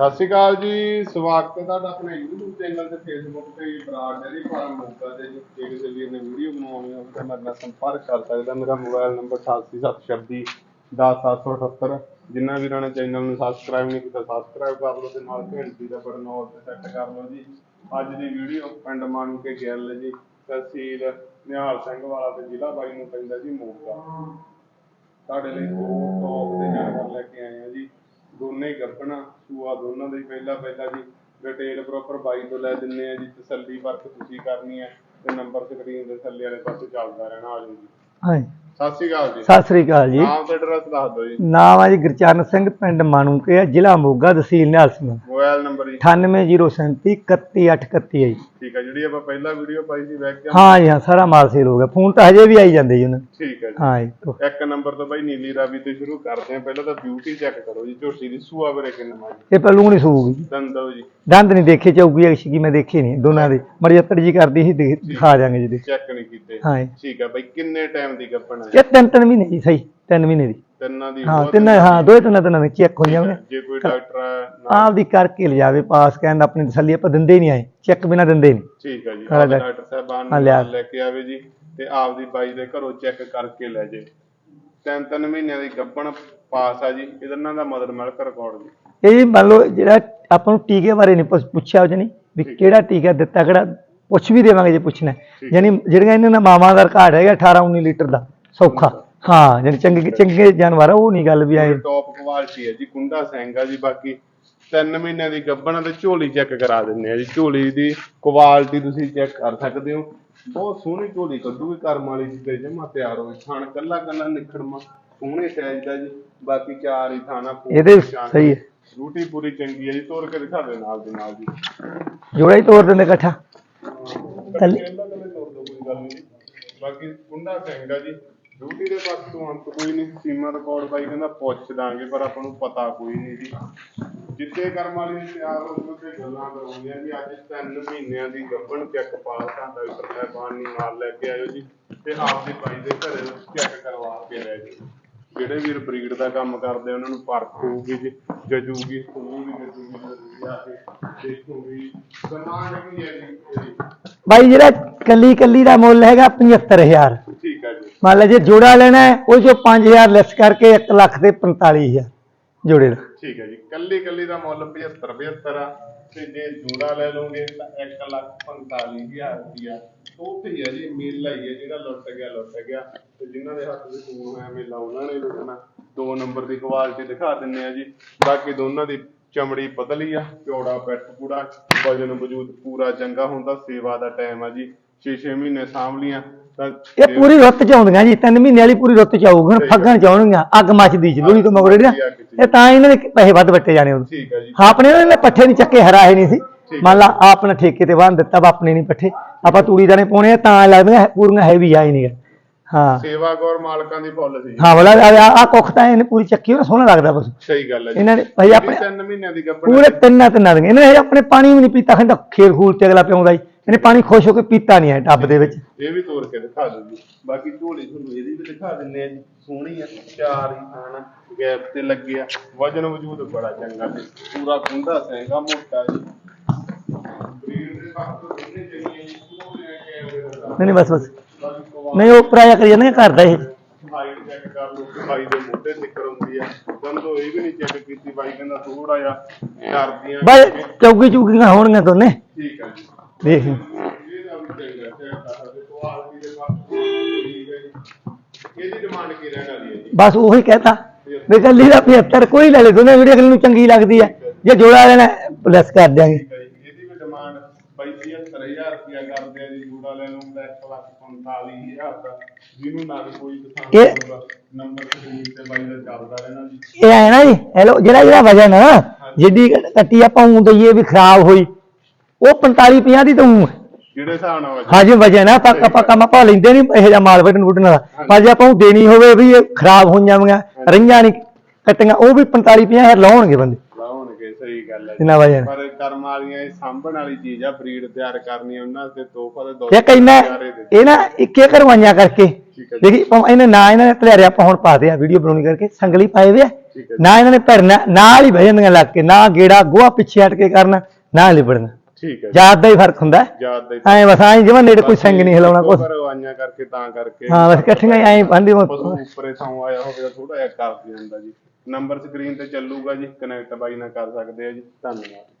ਸਤਿ ਸ਼੍ਰੀ ਅਕਾਲ ਜੀ, ਸਵਾਗਤ ਹੈ ਤੁਹਾਡਾ ਆਪਣੇ YouTube ਚੈਨਲ ਤੇ, Facebook ਤੇ ਬਰਾਡ ਡੇਰੀ ਫਾਰਮ ਮੋਗਾ ਤੇ ਜੇ ਕਿਸੇ ਵੀਰ ਨੇ ਵੀਡੀਓ ਬਣਾਉਣੀ ਹੋਵੇ ਤਾਂ ਮੇਰੇ ਨਾਲ ਸੰਪਰਕ ਕਰ ਸਕਦਾ ਮੇਰਾ ਮੋਬਾਈਲ ਨੰਬਰ 8876 10778 ਜਿਨ੍ਹਾਂ ਵੀਰਾਂ ਨੇ ਚੈਨਲ ਨੂੰ ਸਬਸਕ੍ਰਾਈਬ ਨਹੀਂ ਕੀਤਾ ਸਬਸਕ੍ਰਾਈਬ ਕਰ ਲਓ ਤੇ ਨਾਲ ਘੰਟੀ ਦਾ ਬਟਨ ਆਲ ਤੇ ਸੈੱਟ ਕਰ ਲਓ ਜੀ। ਅੱਜ ਦੀ ਵੀਡੀਓ ਪਿੰਡ ਮਾਨੂ ਕੇ ਗਿੱਲ ਜੀ, ਤਹਿਸੀਲ ਨਿਹਾਲ ਸਿੰਘ ਵਾਲਾ ਤੇ ਜ਼ਿਲ੍ਹਾ ਬਾਈ ਨੂੰ ਪੈਂਦਾ ਜੀ ਮੋਗਾ। ਤੁਹਾਡੇ ਲਈ ਦੋ ਟੌਪ ਦੇ ਜਾਨਵਰ ਲੈ ਕੇ ਆਏ ਆ ਜੀ। ਦੋਨੇ ਹੀ ਗੱਭਣਾ ਸੂਆ ਦੋਨਾਂ ਦਾ ਹੀ ਪਹਿਲਾ ਪਹਿਲਾ ਜੀ। ਡਿਟੇਲ ਪ੍ਰੋਪਰ ਬਾਈ ਤੋਂ ਲੈ ਦਿੰਨੇ ਆ ਜੀ, ਤਸੱਲੀ ਵਰਕ ਤੁਸੀਂ ਕਰਨੀ ਹੈ ਤੇ ਨੰਬਰ ਸਕਰੀਨ ਦੇ ਥੱਲੇ ਵਾਲੇ ਪਾਸੇ ਚੱਲਦਾ ਰਹਿਣਾ ਆ ਜਾਓ ਜੀ। ਹਾਂਜੀ। ਸਤਿ ਸ਼੍ਰੀ ਅਕਾਲ ਜੀ। ਸਤਿ ਸ੍ਰੀ ਅਕਾਲ ਜੀ। ਨਾਮ ਤੇ ਐਡਰੈਸ ਦੱਸ ਦਿਓ ਜੀ। ਨਾਮ ਹੈ ਜੀ ਗੁਰਚਰਨ ਸਿੰਘ ਪਿੰਡ ਮਾਨੂਕੇ ਜ਼ਿਲ੍ਹਾ ਮੋਗਾ ਤਹਿਸੀਲ ਨਿਹਾਲ ਸਿੰਘ ਮੋਬਾਈਲ ਨੰਬਰ ਜੀ। 98037 31831 ਹੈ ਜੀ। ਠੀਕ ਹੈ ਜਿਹੜੀ ਆਪਾਂ ਪਹਿਲਾ ਵੀਡੀਓ ਪਾਈ ਸੀ ਵੈਕ ਹਾਂ ਜੀ ਹਾਂ ਸਾਰਾ ਮਾਲ ਸੇਲ ਹੋ ਗਿਆ। ਫੋਨ ਤਾਂ ਹਜੇ ਵੀ ਆਈ ਜਾਂਦੇ ਜੀ ਉਹਨਾਂ। ਠੀਕ ਹੈ ਜੀ। ਹਾਂ ਜੀ ਇੱਕ ਨੰਬਰ ਤੋਂ ਬਾਈ ਨੀਲੀ ਰਾਵੀ ਤੋਂ ਸ਼ੁਰੂ ਕਰਦੇ ਆ ਪਹਿਲਾਂ ਤਾਂ ਬਿਊਟੀ ਚੈੱਕ ਕਰੋ ਜੀ ਝੋਟੀ ਦੀ ਸੂਆ ਬਰੇ ਕਿੰਨਾ ਜੀ ਇਹ ਪਹਿਲੂ ਨਹੀਂ ਸੂਗੀ ਦੰਦੋ ਜੀ। ਦੰਦ ਨਹੀਂ ਦੇਖੇ ਚੌਕੀ ਐਕਸ਼ੀ ਕੀ ਮੈਂ ਦੇਖੇ ਨਹੀਂ ਦੋਨਾਂ ਦੇ। ਮਰਜੱਤਰ ਜੀ ਕਰਦੀ ਸੀ ਦੇਖ- ਦਿਖਾ ਦਿਆਂਗੇ ਜੀ। ਚੈੱਕ ਨਹੀਂ ਕੀਤੇ। ਹਾਂ ਜੀ। ਠੀਕ ਹੈ ਬਾਈ ਕਿੰਨੇ ਟਾਈਮ ਦੀ ਗੱਪਣ ਹੈ ਇਹ ਤਿੰਨ ਤਿੰਨ ਮਹੀਨੇ ਜੀ ਸਹੀ ਤਿੰਨ ਮਹੀਨੇ ਦੀ। ਤਿੰਨਾਂ ਦੀ ਹਾਂ ਬਹੁਤ- ਤਿੰਨ ਹਾਂ ਦੋਏ ਤਿੰਨ ਤਿੰਨ ਦੇ ਚੈੱਕ ਹੋ ਜਾਣਗੇ ਜੇ ਕੋਈ ਡਾਕਟਰ ਹੈ ਨਾ। ਆਪ ਦੀ ਕਰਕੇ ਲਿਜਾਵੇ ਪਾਸ ਕਹਿੰਦਾ ਆਪਣੀ ਤਸੱਲੀ ਆਪਾਂ ਦਿੰਦੇ ਹੀ ਨਹੀਂ ਆਏ। ਚੈੱਕ ਬਿਨਾ ਦਿੰਦੇ ਨਹੀਂ। ਠੀਕ ਹੈ ਜੀ ਆਪਦੇ। ਡਾਕਟਰ ਸਾਹਿਬਾਨ। ਨਾਲ ਲੈ ਕੇ ਆਵੇ ਜੀ ਤੇ ਆਪਦੀ ਬਾਈ ਦੇ ਘਰੋਂ ਚੈੱਕ ਕਰਕੇ ਲੈ ਜੇ। ਤਿੰਨ ਤਿੰਨ ਮਹੀਨਿਆਂ ਦੀ ਗੱਭਣ ਪਾਸ ਆ ਜੀ ਇਹਨਾਂ ਦਾ ਮਦਰ ਮਿਲਕ ਰਿਕਾਰਡ ਜੀ। ਇਹ ਮੰਨ ਲਓ ਜਿਹੜਾ ਆਪਾਂ ਨੂੰ ਟੀਕੇ ਬਾਰੇ ਨਹੀਂ ਪੁੱਛ- ਪੁੱਛਿਆ ਉਹ ਨਹੀਂ। ਵੀ ਕਿਹੜਾ ਟੀਕਾ ਦਿੱਤਾ ਕਿਹੜਾ ਪੁੱਛ ਵੀ ਦੇਵਾਂਗੇ ਜੇ ਪੁੱਛਣਾ। ਯਾਨੀ ਜਿਹੜੀਆਂ ਇਹਨਾਂ ਦਾ ਮਾਵਾਂ ਦਾ ਰਿਕਾਰਡ ਹੈਗਾ 18 19 ਲੀਟਰ ਦਾ ਸੌਖਾ। ਹਾਂ। ਯਾਨੀ ਚੰਗੇ ਚੰਗੇ ਜਾਨਵਰ ਆ ਉਹ ਨਹੀਂ ਗੱਲ ਵੀ ਆਏ ਟੌਪ ਕੁਆਲਿਟੀ ਹੈ ਜੀ ਕੁੰਡਾ ਆ ਜੀ ਬਾਕੀ ਤਿੰਨ ਮਹੀਨਿਆਂ ਦੀ ਗੱਭਣ ਤੇ ਝੋਲੀ ਚੈੱਕ ਕਰਾ ਦਿੰਨੇ ਆ ਜੀ। ਝੋਲੀ ਦੀ ਕੁਆਲਿਟੀ ਤੁਸੀਂ ਚੈੱਕ ਕਰ ਸਕਦੇ ਹੋ। ਬਹੁਤ ਸੋਹਣੀ ਝੋਲੀ ਕੱਢੂਗੀ ਕਰਮ ਵਾਲੀ ਜੀ ਤੇ ਜਮਾ ਤਿਆਰ ਹੋਵੇ ਥਣ ਕੱਲਾ ਕੱਲਾ ਨਿਖੜਮਾ ਸੋਹਣੇ ਸਾਈਜ਼ ਦਾ ਜੀ ਬਾਕੀ ਚਾਰ ਹੀ ਥਾਣਾ ਇਹਦੇ ਸਹੀ ਹੈ। ਰੂਟੀ ਪੂਰੀ ਚੰਗੀ ਹੈ ਜੀ ਤੋੜ ਕੇ ਦਿਖਾ ਦੇ ਨਾਲ ਦੇ ਨਾਲ ਜੀ। ਜੋੜਾ ਹੀ ਤੋੜ ਦਿੰਦੇ ਇਕੱਠਾ। ਕੱਲੇ ਕੱਲਾ ਕੱਲੇ ਤੋੜ ਦੋ ਕੋਈ ਗੱਲ ਨਹੀਂ ਬਾਕੀ ਕੁੰਡਾ ਸਿੰਘ ਆ ਜੀ। ਡਿਊਟੀ ਦੇ ਪਾਸ ਤੋਂ ਅੰਤ ਕੋਈ ਨਹੀਂ ਸੀਮਾ ਰਿਕਾਰਡ ਬਾਈ ਕਹਿੰਦਾ ਪੁੱਛ ਦਾਂਗੇ ਪਰ ਆਪਾਂ ਨੂੰ ਪਤਾ ਕੋਈ ਨਹੀਂ ਜੀ। ਜਿੱਦੇ ਕਰਮ ਵਾਲੀ ਤਿਆਰ ਹੋ ਕੇ ਤੇ ਗੱਲਾਂ ਕਰਾਉਂਦੀਆਂ ਜੀ। ਅੱਜ ਤਿੰਨ ਮਹੀਨਿਆਂ ਦੀ ਗੱਭਣ ਚੈੱਕ ਸਾਡਾ ਵੀ ਸਾਹਿਬਾਨ ਨੂੰ ਨਾਲ ਲੈ ਕੇ ਆਇਓ ਜੀ। ਤੇ ਆਪਦੇ ਬਾਈ ਦੇ ਘਰੇ ਚੈੱਕ ਕਰਵਾ ਕੇ ਲੈ ਜਾਓ ਜਿਹੜੇ ਵੀਰ ਬਰੀਡ ਦਾ ਕੰਮ ਕਰਦੇ ਉਹਨਾਂ ਨੂੰ ਪਰਖ ਹੋਊਗੀ ਜੀ ਜਜੂਗੀ ਹੋਊਗੀ ਜਜੂਗੀ ਆ ਕੇ ਦੇਖੂਗੀ। ਸਮਾਨ ਕੀ ਹੈ ਜੀ? ਬਾਈ ਜਿਹੜਾ ਕੱਲੀ ਕੱਲੀ ਦਾ ਮੁੱਲ ਹੈਗਾ 75000 ਠੀਕ ਹੈ ਜੀ। ਮੰਨ ਲਾ ਜੇ ਜੋੜਾ ਲੈਣਾ ਹੈ ਉਹ ਜੋ 5000 ਲੈਸ ਕਰਕੇ 1 ਲੱਖ ਤੇ 45000 ਜੋੜੇ ਦਾ ਠੀਕ ਹੈ ਜੀ। ਕੱਲੀ ਕੱਲੀ ਦਾ ਮੁੱਲ 75 75 ਆ। ਤੇ ਜੇ ਜੋੜਾ ਲੈ ਲਓਗੇ ਤਾਂ 1 ਲੱਖ 45000 ਰੁਪਇਆ ਉੱਥੇ ਹੀ ਹੈ ਜੀ ਮੇਲਾ ਹੀ ਹੈ ਜਿਹੜਾ ਲੁੱਟ ਗਿਆ ਲੁੱਟ ਗਿਆ। ਤੇ ਜਿਨ੍ਹਾਂ ਦੇ ਹੱਥ ਵਿੱਚ ਫੋਨ ਹੋਇਆ ਮੇਲਾ ਉਹਨਾਂ ਨੇ ਲੁੱਟਣਾ। ਦੋ ਨੰਬਰ ਦੀ ਕੁਆਲਿਟੀ ਦਿਖਾ ਦਿੰਨੇ ਆ ਜੀ। ਬਾਕੀ ਦੋਨਾਂ ਦੀ ਚਮੜੀ ਪਤਲੀ ਆ ਚੌੜਾ ਪੈਟ ਪੂੜਾ ਵਜਨ ਵਜੂਦ ਪੂਰਾ ਚੰਗਾ ਹੁੰਦਾ ਸੇਵਾ ਦਾ ਟਾਈਮ ਆ ਜੀ। 6-6 ਮਹੀਨੇ ਸਾਂਭ ਲੀਆਂ ਤਾਂ ਇਹ ਪੂਰੀ ਰੁੱਤ ਚ ਆਉਂਦੀਆਂ ਜੀ ਤਿੰਨ ਮਹੀਨੇ ਵਾਲੀ ਪੂਰੀ ਰੁੱਤ ਚ ਆਊਗੀ ਫੱਗਣ ਚ ਆਉਣਗੀਆਂ ਅੱਗ ਮੱਚਦੀ ਚ ਲੋਹੜੀ ਤੋਂ ਮਗਰ ਜਿਹੜਾ ਇਹ ਤਾਂ ਇਹਨਾਂ ਦੇ ਪੈਸੇ ਵੱਧ ਵੱਟੇ ਜਾਣੇ ਉਦੋਂ ਠੀਕ ਹੈ ਜੀ। ਹਾਂ ਆਪਣੇ ਉਹਨਾਂ ਨੇ ਪੱਠੇ ਨਹੀਂ ਚੱਕੇ ਹਰਾਏ ਨਹੀਂ ਸੀ। ਮੰਨ ਲਾ ਆਪਣਾ ਠੇਕੇ ਤੇ ਬੰਨ ਦਿੱਤਾ ਵਾ ਆਪਣੇ ਨਹੀਂ ਪੱਠੇ। ਆਪਾਂ ਤੂੜੀ ਦਾਣੇ ਪਾਉਣੇ ਆ ਤਾਂ ਲੱਗਦੀਆਂ ਪੂਰੀਆਂ ਹੈਵੀ ਆ ਹੀ ਨਹੀਂ ਹਾਂ। ਸੇਵਾ ਗੌਰ ਮਾਲਕਾਂ ਦੀ ਫੁੱਲ ਸੀ। ਜੀ ਹਾਂ ਬੋਲਾ ਆ ਕੁੱਖ ਤਾਂ ਇਹਨੇ ਪੂਰੀ ਚੱਕੀ ਹੋਣਾ ਸੋਹਣਾ ਲੱਗਦਾ ਬਸ। ਸਹੀ ਗੱਲ ਹੈ ਇਹਨਾਂ ਨੇ ਭਾਈ ਆਪਣੇ ਤਿੰਨ ਮਹੀਨਿਆਂ ਦੀ ਗੱਭਣ ਪੂਰੇ ਤਿੰਨਾਂ ਤਿੰਨਾਂ ਦੀਆਂ। ਇਹਨਾਂ ਨੇ ਆਪਣੇ ਪਾਣੀ ਵੀ ਨਹੀਂ ਪੀਤਾ ਖੰਡਾ ਖੇਲ ਖੂਲ ਤੇ ਅਗਲਾ ਪਿਆਉਂਦਾ ਜੀ। ਇਹਨੇ ਪਾਣੀ ਖੁਸ਼ ਹੋ ਕੇ ਪੀਤਾ ਨਹੀਂ ਹੈ ਟੱਬ ਦੇ ਵਿੱਚ। ਇਹ ਵੀ ਤੋੜ ਕੇ ਦਿਖਾ ਦਿਓ ਜੀ। ਬਾਕੀ ਝੋਲੀ ਤੁਹਾਨੂੰ ਇਹਦੀ ਵੀ ਦਿਖਾ ਦਿੰਨੇ ਆ ਜੀ। ਸੋਹਣੀ ਆ ਚਾਰ ਹੀ ਖਾਣਾ ਗੈਪ ਤੇ ਲੱਗੇ ਆ। ਵਜਨ ਵਜੂਦ ਬੜਾ ਚੰਗਾ ਪੂਰਾ ਕੁੰਡਾ ਸਹਿਗਾ ਮੋਟਾ ਜੀ ਬਰੀਡ ਦੇ ਸਾਥ ਤੋਂ ਦੋਨੇ ਚੰਗੀਆਂ ਜੀ ਪੂਰੇ ਕੈਮਰੇ ਦਾ ਨਹੀਂ ਨਹੀਂ ਬਸ ਬਸ। ਨਹੀਂ ਉਹ ਪ੍ਰਾਇਆ ਕਰੀ ਜਾਂਦੇ ਕਰਦਾ ਇਹ। ਹਾਈਟ ਚੈੱਕ ਕਰ ਲਓ ਕਿ ਬਾਈ ਦੇ ਮੋਢੇ ਨਿਕਲ ਆਉਂਦੀ ਆ। ਦੰਦੋ ਇਹ ਵੀ ਨਹੀਂ ਚੈੱਕ ਕੀਤੀ ਬਾਈ ਕਹਿੰਦਾ ਥੋੜਾ ਜਿਹਾ ਡਰਦੀਆਂ ਬਈ ਚੌਗੀ ਚੁਗੀਆਂ ਹੋਣਗੀਆਂ ਦੋਨੇ। ਠੀਕ ਆ ਜੀ। ਦੇਖ। ਇਹਦਾ ਵੀ ਚੰਗਾ ਚੈੱਕ ਕਰ ਸਕਦੇ ਕੁਆਲਿਟੀ ਦੇ ਪਾਸ ਠੀਕ ਹੈ ਜੀ। ਇਹਦੀ ਡਿਮਾਂਡ ਕੀ ਰਹਿਣ ਵਾਲੀ ਹੈ ਜੀ? ਬਸ ਉਹੀ ਕਹਤਾ। ਵੀ ਕੱਲੀ ਦਾ 75 ਕੋਈ ਲੈ ਲੈ ਦੋਨੇ ਵੀਡੀਓ ਅਗਲੇ ਨੂੰ ਚੰਗੀ ਲੱਗਦੀ ਹੈ। ਜੇ ਜੋੜਾ ਲੈਣਾ ਲੈਸ ਕਰ ਦਿਆਂਗੇ ਠੀਕ ਹੈ ਜੀ ਇਹਦੀ ਵੀ ਡਿਮਾਂਡ ਬਾਈ 75000 ਜੀ ਜੂੜਾ ਲੈ ਲੂੰਗਾ 1 ਲੱਖ 45000 ਦਾ ਜਿਹਨੂੰ ਨਾ ਕੋਈ ਪਸੰਦ ਇਹ- ਆਊਗਾ ਨੰਬਰ ਸਕਰੀਨ ਤੇ ਬਾਈ ਦਾ ਚੱਲਦਾ ਰਹਿਣਾ ਜੀ। ਇਹ ਆਇਆ ਨਾ ਜੀ ਹੈਲੋ ਜਿਹੜਾ ਜਿਹੜਾ ਵਜਨ ਜਿੱਡੀ ਕੱਟੀ ਆਪਾਂ ਉਂ ਦਈਏ ਵੀ ਖਰਾਬ ਹੋਈ ਉਹ 45 50 ਦੀ ਤਾਂ ਹੈ। ਜਿਹੜੇ ਹਿਸਾਬ ਨਾਲ ਵਜਨ- ਹਾਂ ਜੀ ਵਜਨ ਆ ਪੱਕਾ ਪੱਕਾ ਮਪਾ ਲੈਂਦੇ ਨਹੀਂ ਇਹ ਜਿਹਾ ਮਾਲ ਵਟਣ ਵੁਟਣ ਦਾ ਪਰ ਜੇ ਆਪਾਂ ਉਹ ਦੇਣੀ ਹੋਵੇ ਵੀ ਇਹ ਖਰਾਬ ਹੋ ਜਾਵਾਂਗਾ ਰਹੀਆਂ ਨਹੀਂ ਕੱਟੀਆਂ ਉਹ ਵੀ 45 50 ਹਜ਼ਾਰ ਲਾਉਣਗੇ ਬੰਦੇ। ਸਹੀ ਗੱਲ ਹੈ ਜੀ। ਪਰ ਕਰਮ ਵਾਲੀਆਂ ਇਹ ਸਾਂਭਣ ਵਾਲੀ ਚੀਜ਼ ਆ ਬਰੀਡ ਤਿਆਰ ਕਰਨੀ ਉਹਨਾਂ ਤੇ ਤੋਹਫਾ ਦੇ ਦੋ ਇਹ ਕਹਿੰਦਾ ਇਹ ਨਾ ਇੱਕੇ ਕਰਵਾਈਆਂ ਕਰਕੇ। ਠੀਕ ਹੈ ਜੀ। ਦੇਖੀ ਭਾਵੇਂ ਇਹਨੇ ਨਾ ਇਹਨਾਂ ਨੇ ਧਲਿਆਰੇ ਆਪਾਂ ਹੁਣ ਪਾਦੇ ਆ ਵੀਡੀਓ ਬਣਾਉਣੀ ਕਰਕੇ ਸੰਗਲੀ ਪਾਏ ਵੇ ਆ। ਠੀਕ ਹੈ ਜੀ। ਨਾ ਇਹਨਾਂ ਨੇ ਭਰਨਾ ਨਾਲ ਹੀ ਬਹਿ ਜਾਂਦੀਆਂ ਲੱਗ ਕੇ ਨਾ ਗੇੜਾ ਗੋਹਾ ਪਿੱਛੇ ਹਟ ਕੇ ਕਰਨਾ ਨਾ ਲਿਬੜਨਾ। ਠੀਕ ਹੈ ਜੀ। ਜਾਤ ਦਾ ਹੀ ਫ਼ਰਕ ਹੁੰਦਾ। ਯਾਦ ਦੇ ਐ ਬਸ ਐ ਜਿਵੇਂ ਨੇੜੇ ਕੋਈ ਸੰਗ ਨਹੀਂ ਹਿਲਾਉਣਾ ਕੁਛ। ਘਰੋਂ ਆਈਆਂ ਕਰਕੇ ਤਾਂ ਕਰਕੇ। ਹਾਂ ਬਸ ਇਕੱਠੀਆਂ ਹੀ ਐਂ ਬੰਦੀ ਪਸ਼ੂ ਉੱਪਰੇ ਥਾਂ ਆਇਆ ਹੋਵੇ ਤਾਂ ਥੋੜਾ ਜਿਹਾ ਕਰ ਜਾਂਦਾ ਜੀ। ਨੰਬਰ ਸਕਰੀਨ ਤੇ ਚੱਲੂਗਾ ਜੀ ਕਨੈਕਟ ਬਾਈ ਨਾਲ ਕਰ ਸਕਦੇ ਆ ਜੀ ਧੰਨਵਾਦ।